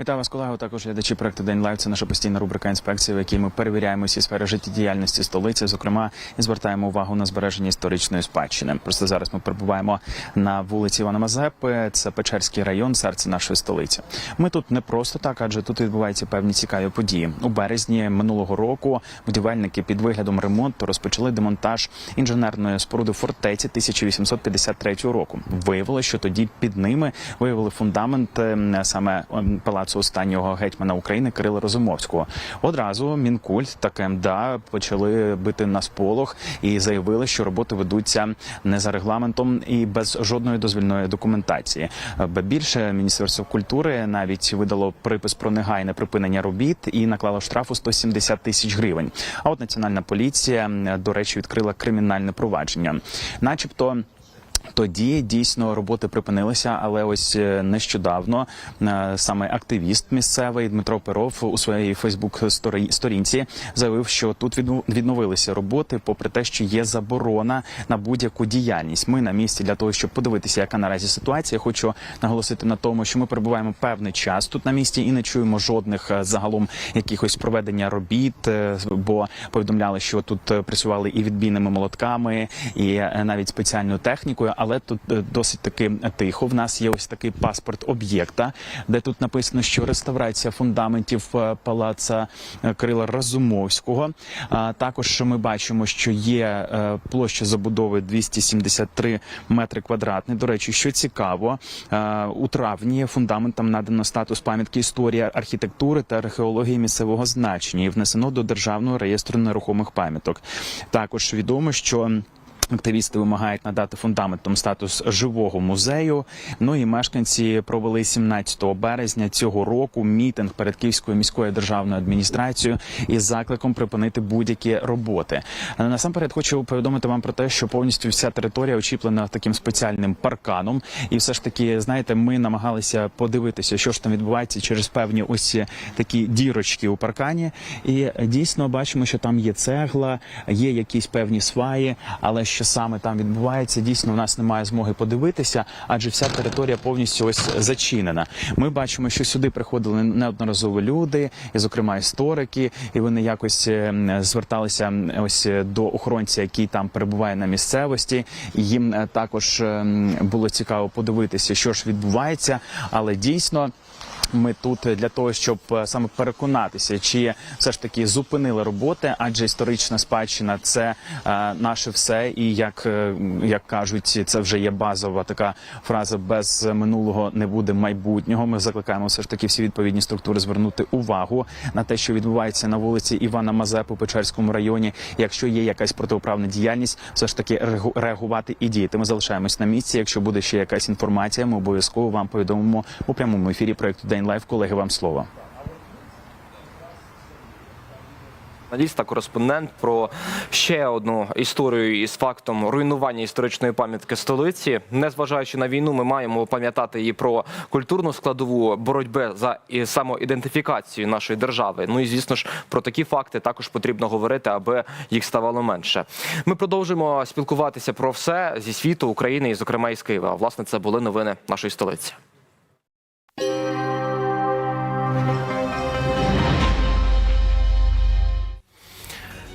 Вітаю вас, колеги. Також глядачі проекту День Лайв. Це наша постійна рубрика інспекції, в якій ми перевіряємо всі сфери життєдіяльності столиці, зокрема, і звертаємо увагу на збереження історичної спадщини. Просто зараз ми перебуваємо на вулиці Івана Мазепи. Це Печерський район, серце нашої столиці. Ми тут не просто так, адже тут відбуваються певні цікаві події. У березні минулого року будівельники під виглядом ремонту розпочали демонтаж інженерної споруди фортеці 1853 року. Виявилося, що тоді під ними виявили фундамент ем, саме ем, палацу останнього гетьмана України Кирила Розумовського. Одразу Мінкульт та КМДА почали бити на сполох і заявили, що роботи ведуться не за регламентом і без жодної дозвільної документації. Ба більше міністерство культури навіть видало припис про негайне припинення робіт і наклало штрафу 170 тисяч гривень. А от національна поліція, до речі, відкрила кримінальне провадження, начебто. Тоді дійсно роботи припинилися, але ось е, нещодавно е, саме активіст місцевий Дмитро Перов у своїй Фейсбук сторінці заявив, що тут відновилися роботи, попри те, що є заборона на будь-яку діяльність. Ми на місці для того, щоб подивитися, яка наразі ситуація. Хочу наголосити на тому, що ми перебуваємо певний час тут на місці і не чуємо жодних е, загалом якихось проведення робіт, бо повідомляли, що тут працювали і відбійними молотками, і навіть спеціальною технікою, але тут е, досить таки тихо. В нас є ось такий паспорт об'єкта, де тут написано, що реставрація фундаментів е, палаца е, Крила Разумовського. А також ми бачимо, що є е, площа забудови 273 метри квадратні. До речі, що цікаво, е, у травні фундаментам надано статус пам'ятки історії архітектури та археології місцевого значення і внесено до державного реєстру нерухомих пам'яток. Також відомо, що Активісти вимагають надати фундаментом статус живого музею. Ну і мешканці провели 17 березня цього року мітинг перед Київською міською державною адміністрацією із закликом припинити будь-які роботи. Е, Насамперед хочу повідомити вам про те, що повністю вся територія очіплена таким спеціальним парканом. І все ж таки, знаєте, ми намагалися подивитися, що ж там відбувається через певні ось такі дірочки у паркані. І е, дійсно бачимо, що там є цегла, є якісь певні сваї, але що саме там відбувається, дійсно в нас немає змоги подивитися, адже вся територія повністю ось зачинена. Ми бачимо, що сюди приходили неодноразово люди, і, зокрема, історики, і вони якось е, зверталися ось е, до охоронця, який там перебуває на місцевості. Їм е, також е, було цікаво подивитися, що ж відбувається, але дійсно. Ми тут для того, щоб е, саме переконатися, чи все ж таки зупинили роботи, адже історична спадщина це е, наше все. І як, е, як кажуть, це вже є базова така фраза без минулого не буде майбутнього. Ми закликаємо все ж таки всі відповідні структури звернути увагу на те, що відбувається на вулиці Івана Мазепи Печерському районі. Якщо є якась протиправна діяльність, все ж таки реагу- реагувати і діяти. Ми залишаємось на місці. Якщо буде ще якась інформація, ми обов'язково вам повідомимо у прямому ефірі проекту День Лайв. Колеги, вам слово. Журналіст кореспондент про ще одну історію із фактом руйнування історичної пам'ятки столиці. Незважаючи на війну, ми маємо пам'ятати і про культурну складову боротьби за самоідентифікацію нашої держави. Ну і звісно ж про такі факти також потрібно говорити, аби їх ставало менше. Ми продовжуємо спілкуватися про все зі світу України і, зокрема, із Києва. Власне, це були новини нашої столиці.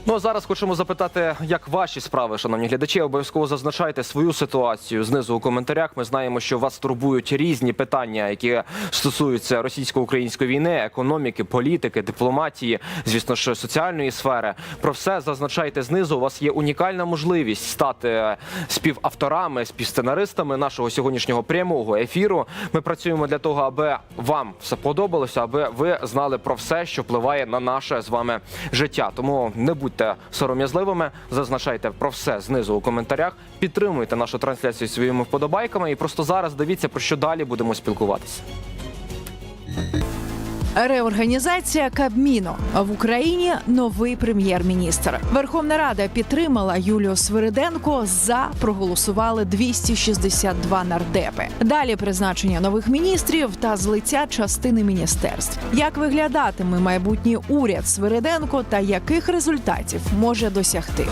Ну а зараз хочемо запитати, як ваші справи, шановні глядачі. Обов'язково зазначайте свою ситуацію знизу у коментарях. Ми знаємо, що вас турбують різні питання, які стосуються російсько-української війни, економіки, політики, дипломатії, звісно ж, соціальної сфери. Про все зазначайте знизу. У вас є унікальна можливість стати співавторами, співсценаристами нашого сьогоднішнього прямого ефіру. Ми працюємо для того, аби вам все подобалося, аби ви знали про все, що впливає на наше з вами життя. Тому не будьте сором'язливими, зазначайте про все знизу у коментарях. Підтримуйте нашу трансляцію своїми вподобайками. І просто зараз дивіться про що далі будемо спілкуватися. Реорганізація Кабміну в Україні новий прем'єр-міністр. Верховна Рада підтримала Юлію Свириденко. За проголосували 262 нардепи. Далі призначення нових міністрів та злиття частини міністерств. Як виглядатиме майбутній уряд Свириденко та яких результатів може досягти?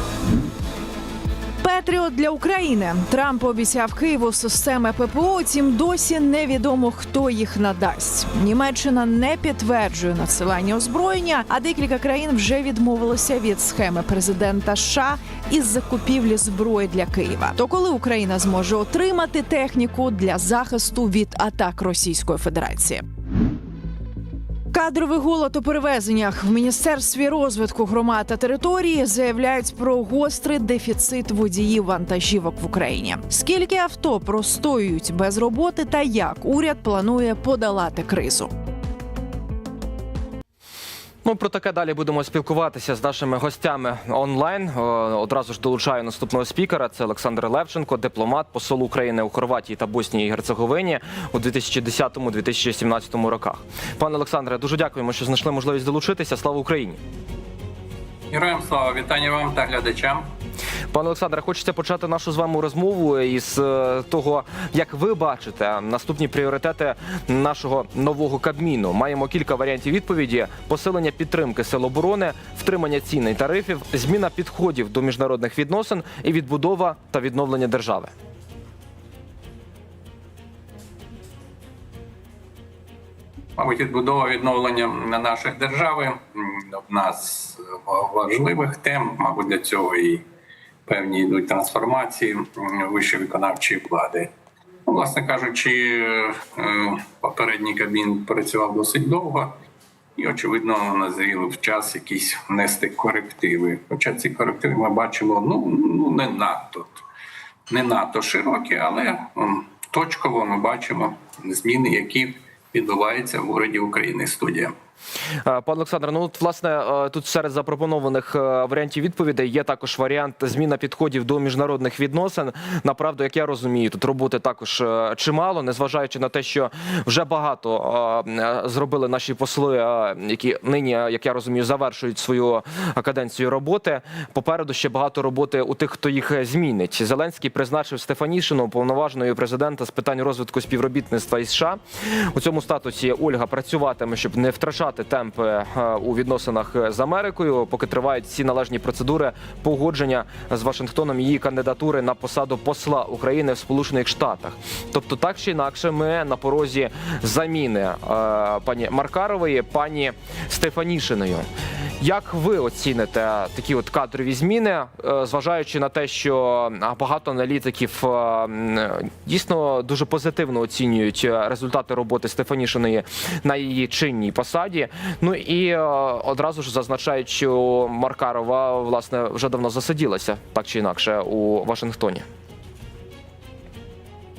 Петріот для України Трамп обіцяв Києву системи ППО. Тім досі невідомо хто їх надасть. Німеччина не підтверджує надсилання озброєння, а декілька країн вже відмовилися від схеми президента США із закупівлі зброї для Києва. То коли Україна зможе отримати техніку для захисту від атак Російської Федерації? Кадровий голод у перевезеннях в міністерстві розвитку громад та території заявляють про гострий дефіцит водіїв вантажівок в Україні. Скільки авто простоюють без роботи, та як уряд планує подолати кризу? Ну про таке далі будемо спілкуватися з нашими гостями онлайн. Е, Одразу ж долучаю наступного спікера. Це Олександр Левченко, дипломат, посол України у Хорватії та Боснії і Герцеговині у 2010-2017 роках. Пане Олександре, дуже дякуємо, що знайшли можливість долучитися. Слава Україні! Героям слава, вітання вам та глядачам. Пане Олександре, хочеться почати нашу з вами розмову із е, того, як ви бачите наступні пріоритети нашого нового кабміну. Маємо кілька варіантів відповіді: посилення підтримки сил оборони, втримання цін і тарифів, зміна підходів до міжнародних відносин і відбудова та відновлення держави. Мабуть, відбудова відновлення на наших держави одна з важливих тем. Мабуть, для цього і певні йдуть трансформації вищої виконавчої влади. Ну, Власне кажучи, е, попередній кабін працював досить довго, і очевидно назріли в час якісь внести корективи. Хоча ці корективи ми бачимо ну, ну не надто не надто широкі, але точково ми бачимо зміни, які відбуваються в уряді України. Студія. Е, Пане Олександре, ну от власне е, тут серед запропонованих е, варіантів відповідей є також варіант зміна підходів до міжнародних відносин. Направду, як я розумію, тут роботи також чимало, незважаючи на те, що вже багато зробили наші посли, які нині, як я розумію, завершують свою каденцію роботи. Попереду ще багато роботи у тих, хто їх змінить. Зеленський призначив Стефанішину повноважною президента з питань розвитку співробітництва із США. У цьому статусі Ольга працюватиме, щоб не втрачати темпи е, у відносинах з Америкою, поки тривають всі належні процедури погодження з Вашингтоном її кандидатури на посаду посла України в Сполучених Штатах. Тобто, так чи інакше, ми на порозі заміни е, пані Маркарової, пані Стефанішиною. Як ви оціните такі от кадрові зміни, е, зважаючи на те, що багато аналітиків е, дійсно дуже позитивно оцінюють е, результати роботи Стефанішиної на її чинній посаді? Ну і е, одразу ж зазначають, що Маркарова власне вже давно засиділася так чи інакше у Вашингтоні.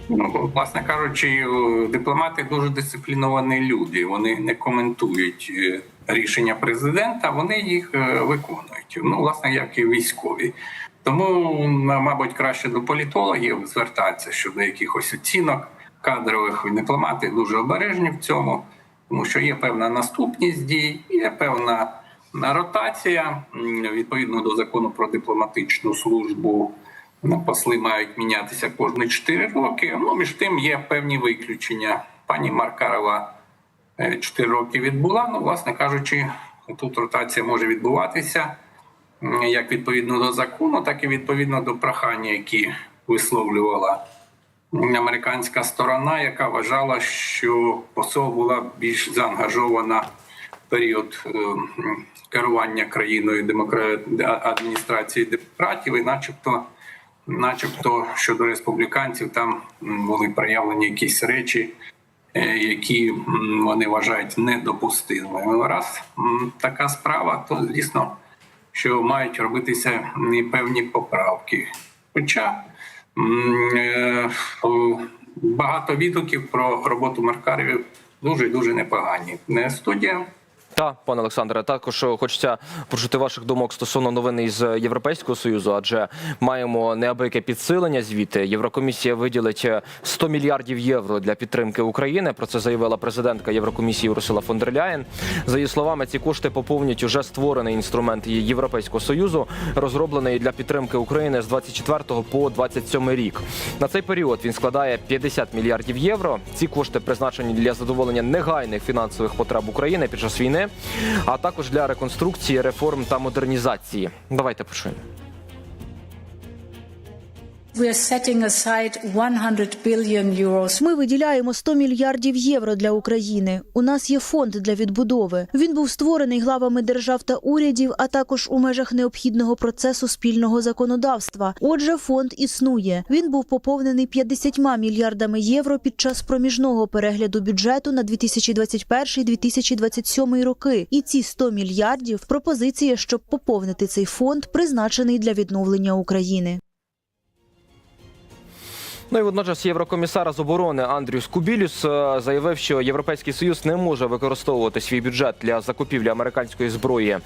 Ну, власне кажучи, е, дипломати дуже дисципліновані люди. Вони не коментують е, рішення президента, вони їх е, виконують. Ну, власне, як і військові. Тому, мабуть, краще до політологів звертатися щодо якихось оцінок кадрових. Дипломати дуже обережні в цьому, тому що є певна наступність дій, є певна ротація відповідно до закону про дипломатичну службу. Посли мають мінятися кожні 4 роки. Ну, між тим є певні виключення. Пані Маркарова 4 роки відбула. Ну, власне кажучи, тут ротація може відбуватися як відповідно до закону, так і відповідно до прохання, які висловлювала американська сторона, яка вважала, що посол була більш заангажована в період е, керування країною адміністрації демократів, і начебто начебто щодо республіканців там були проявлені якісь речі, які вони вважають недопустимими. Раз така справа, то звісно, що мають робитися певні поправки. Хоча е, багато відгуків про роботу Маркарів дуже дуже непогані. Не студія. Так, пане Олександре, також е, хочеться почути ваших думок стосовно новини із Європейського союзу, адже маємо неабияке підсилення звіти. Єврокомісія виділить е, 100 мільярдів євро для підтримки України. Про це заявила президентка Єврокомісії Урсула фон дер Ляєн. За її словами, ці кошти поповнюють уже створений інструмент Європейського союзу, розроблений для підтримки України з 24 по 27 рік. На цей період він складає 50 мільярдів євро. Ці кошти призначені для задоволення негайних фінансових потреб України під час війни, а також для реконструкції, реформ та модернізації. Давайте почуємо. Ми виділяємо 100 мільярдів євро для України. У нас є фонд для відбудови. Він був створений главами держав та урядів, а також у межах необхідного процесу спільного законодавства. Отже, фонд існує. Він був поповнений 50 мільярдами євро під час проміжного перегляду бюджету на 2021-2027 роки. І ці 100 мільярдів пропозиція, щоб поповнити цей фонд, призначений для відновлення України. Ну і водночас єврокомісар з оборони Андрюс Кубілюс е, заявив, що Європейський Союз не може використовувати свій бюджет для закупівлі американської зброї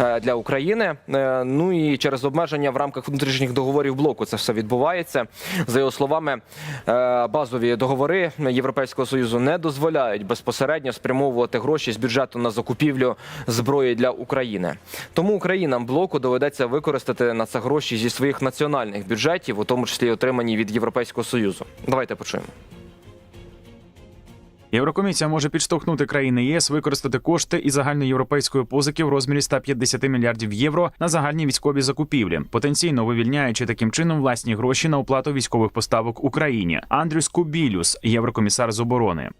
е, для України. Е, Ну і через обмеження в рамках внутрішніх договорів блоку це все відбувається. За його словами, базові договори Європейського союзу не дозволяють безпосередньо спрямовувати гроші з бюджету на закупівлю зброї для України. Тому Українам блоку доведеться використати на це гроші зі своїх національних бюджетів, у тому числі отримані від Європейського союзу. Давайте почуємо. Єврокомісія може підштовхнути країни ЄС використати кошти із загальноєвропейської позики в розмірі 150 мільярдів євро на загальні військові закупівлі, потенційно вивільняючи таким чином власні гроші на оплату військових поставок Україні. Андрюс Кубілюс, єврокомісар з оборони.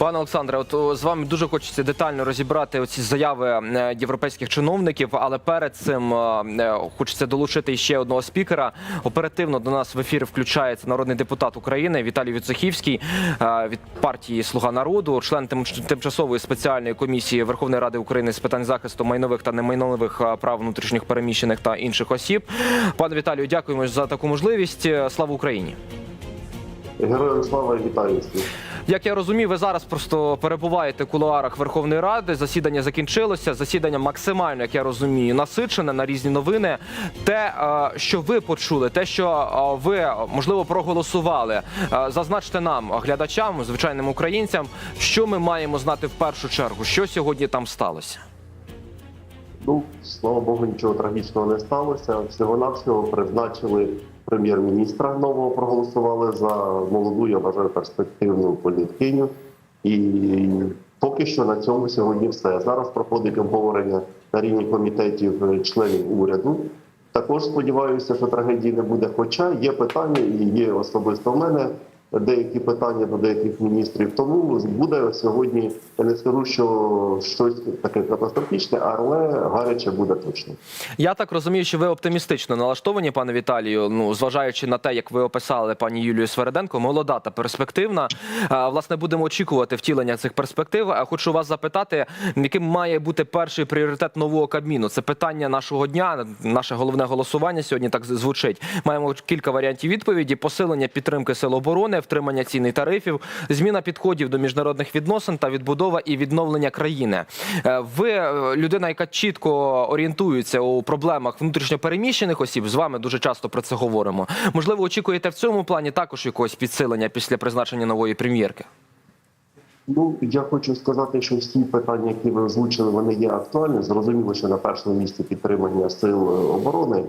Пане Олександре, от з вами дуже хочеться детально розібрати оці заяви е, європейських чиновників, але перед цим е, е, хочеться долучити ще одного спікера. Оперативно до нас в ефір включається народний депутат України Віталій Віцехівський від партії Слуга народу, член тим- тимчасової спеціальної комісії Верховної Ради України з питань захисту майнових та немайнових прав внутрішніх переміщених та інших осіб. Пане Віталію, дякуємо за таку можливість. Слава Україні! Героям слава і вітаю. Як я розумію, ви зараз просто перебуваєте в кулуарах Верховної Ради. Засідання закінчилося. Засідання максимально, як я розумію, насичене на різні новини. Те, е, що ви почули, те, що е, ви можливо проголосували, е, зазначте нам, глядачам, звичайним українцям, що ми маємо знати в першу чергу, що сьогодні там сталося. Ну, слава Богу, нічого трагічного не сталося. Всього-навсього призначили прем'єр-міністра нового, проголосували за молоду, я вважаю, перспективну політкиню. І поки що на цьому сьогодні все. Зараз проходить обговорення на рівні комітетів е, членів уряду. Також сподіваюся, що трагедії не буде. Хоча є питання, і є особисто в мене деякі питання до деяких міністрів. Тому буде сьогодні. Я не скажу, що щось таке катастрофічне, але гаряче буде точно. Я так розумію, що ви оптимістично налаштовані, пане Віталію. Ну, зважаючи на те, як ви описали пані Юлію Свереденко, молода та перспективна. Власне, будемо очікувати втілення цих перспектив. Хочу вас запитати, яким має бути перший пріоритет нового кабміну? Це питання нашого дня. Наше головне голосування сьогодні так звучить. Маємо кілька варіантів відповіді: посилення підтримки сил оборони, втримання цін тарифів, зміна підходів до міжнародних відносин та відбудова і відновлення країни. Е, Ви е, людина, яка чітко орієнтується у проблемах внутрішньопереміщених осіб. З вами дуже часто про це говоримо. Можливо, очікуєте в цьому плані також якогось підсилення після призначення нової прем'єрки. Ну я хочу сказати, що всі питання, які ви озвучили, вони є актуальні. Зрозуміло, що на першому місці підтримання сил е, оборони.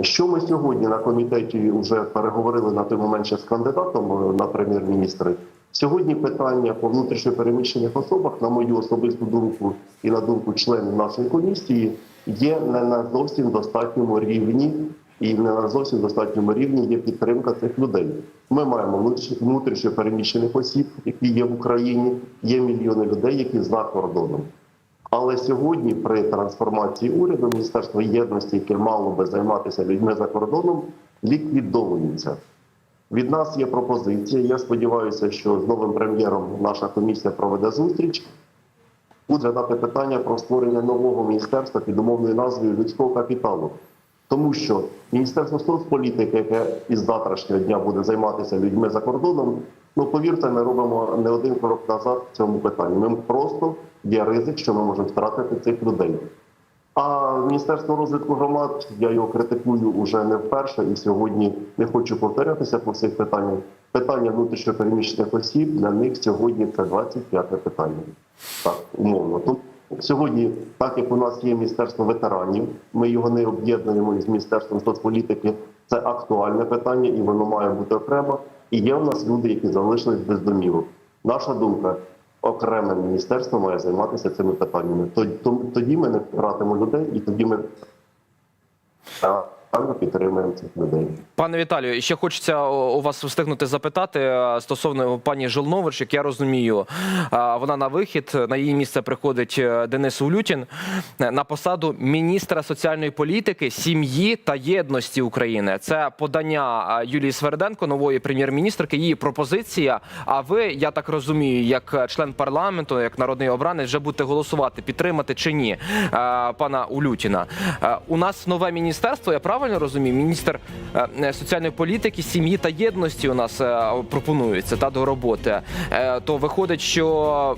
Що ми сьогодні на комітеті вже переговорили на той момент ще з кандидатом е, на прем'єр-міністри. Сьогодні питання по внутрішньопереміщених особах, на мою особисту думку і на думку членів нашої комісії, є не на зовсім достатньому рівні, і не на зовсім достатньому рівні є підтримка цих людей. Ми маємо внутріш- внутрішньопереміщених осіб, які є в Україні, є мільйони людей, які за кордоном. Але сьогодні, при трансформації уряду, Міністерство єдності, яке мало би займатися людьми за кордоном, ліквідовується. Від нас є пропозиція. Я сподіваюся, що з новим прем'єром наша комісія проведе зустріч. Буде задати питання про створення нового міністерства під умовною назвою людського капіталу. Тому що Міністерство соцполітики, яке із завтрашнього дня буде займатися людьми за кордоном, ну повірте, ми робимо не один крок назад в цьому питанні. Ми просто є ризик, що ми можемо втратити цих людей. А Міністерство розвитку громад я його критикую уже не вперше, і сьогодні не хочу повторятися по цих питаннях. Питання внутрішньопереміщених осіб для них сьогодні це 25 питання. Так, умовно. Сьогодні, так як у нас є міністерство ветеранів, ми його не об'єднуємо із міністерством соцполітики. Це актуальне питання, і воно має бути окремо. І є в нас люди, які залишились без домівок. Наша думка. Окреме міністерство має займатися цими питаннями. Тоді ми не втратимо людей, і тоді ми реально підтримуємо цих людей. Пане Віталію, ще хочеться у вас встигнути запитати е, стосовно пані Жолнович, як я розумію, вона на вихід. На її місце приходить е, Денис Улютін е, на посаду міністра соціальної політики, сім'ї та єдності України. Це подання Юлії Сверденко, нової прем'єр-міністрки. Її пропозиція. А ви, я так розумію, як член парламенту, як народний обранець, вже будете голосувати, підтримати чи ні пана Улютіна. У нас нове міністерство. Я правильно розумію? Міністр е, соціальної політики, сім'ї та єдності у нас е, пропонується та до роботи. Е, То виходить, що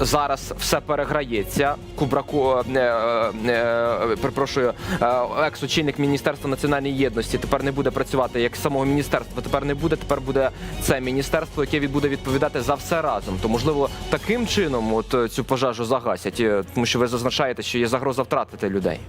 зараз все переграється. Кубраку е, е, е, перепрошую, е, екс-очільник міністерства національної єдності тепер не буде працювати як самого міністерства. Тепер не буде. Тепер буде це міністерство, яке буде відповідати за все разом. То можливо таким чином, от е, цю пожежу загасять, е, тому що ви зазначаєте, що є загроза втратити людей.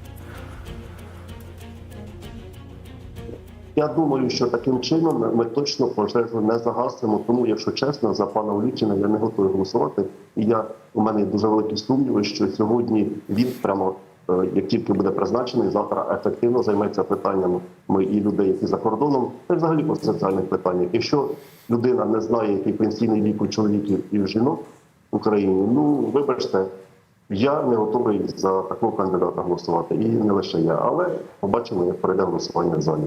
Я думаю, що таким чином ми- точно пожежу не загасимо. Тому, якщо чесно, за пана Улічина я не готовий голосувати. І я у мене дуже великі сумніви, що сьогодні він прямо. е, Як тільки буде призначений, завтра ефективно займеться питаннями ми і людей, які за кордоном, та взагалі по соціальних питаннях. Якщо людина не знає, який пенсійний вік у чоловіків і у жінок в Україні, ну вибачте, я не готовий за такого кандидата голосувати, і не лише я, але побачимо, як пройде голосування в залі.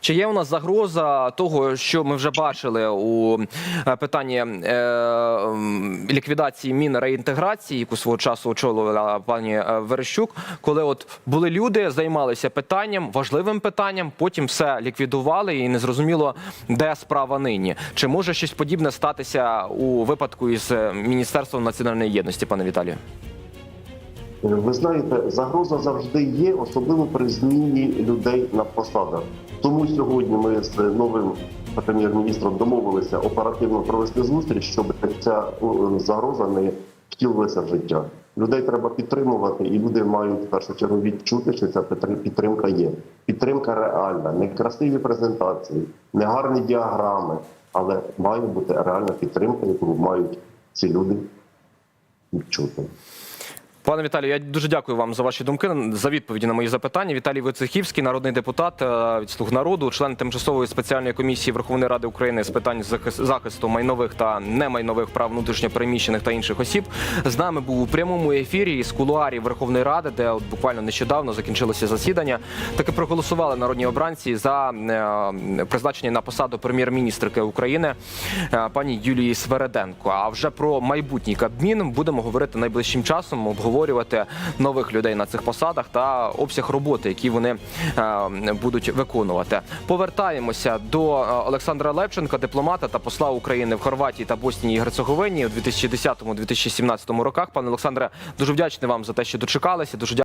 Чи є у нас загроза того, що ми вже бачили у е, питанні е, ліквідації мін реінтеграції, яку свого часу очолювала пані е, Верещук, коли от були люди, займалися питанням, важливим питанням, потім все ліквідували і не зрозуміло, де справа нині. Чи може щось подібне статися у випадку із е, Міністерством національної єдності, пане Віталію? Ви знаєте, загроза завжди є, особливо при зміні людей на посадах. Тому сьогодні ми з новим прем'єр-міністром домовилися оперативно провести зустріч, щоб ця загроза не втілилася в життя. Людей треба підтримувати, і люди мають в першу чергу відчути, що ця підтримка є. Підтримка реальна, не красиві презентації, не гарні діаграми, але має бути реальна підтримка, яку мають ці люди відчути. Пане Віталію, я дуже дякую вам за ваші думки, за відповіді на мої запитання. Віталій Вицехівський, народний депутат е, від слуг народу, член тимчасової спеціальної комісії Верховної Ради України з питань захис- захисту майнових та немайнових прав внутрішньопереміщених та інших осіб. З нами був у прямому ефірі із кулуарів Верховної Ради, де от буквально нещодавно закінчилося засідання. Таки проголосували народні обранці за е, призначення на посаду прем'єр-міністрки України е, пані Юлії Свереденко. А вже про майбутній Кабмін будемо говорити найближчим часом, обговорювати нових людей на цих посадах та обсяг роботи, які вони е, будуть виконувати. Повертаємося до е, Олександра Левченка, дипломата та посла України в Хорватії та Боснії і Герцеговині у 2010-2017 роках. Пане Олександре, дуже вдячний вам за те, що дочекалися. Дуже.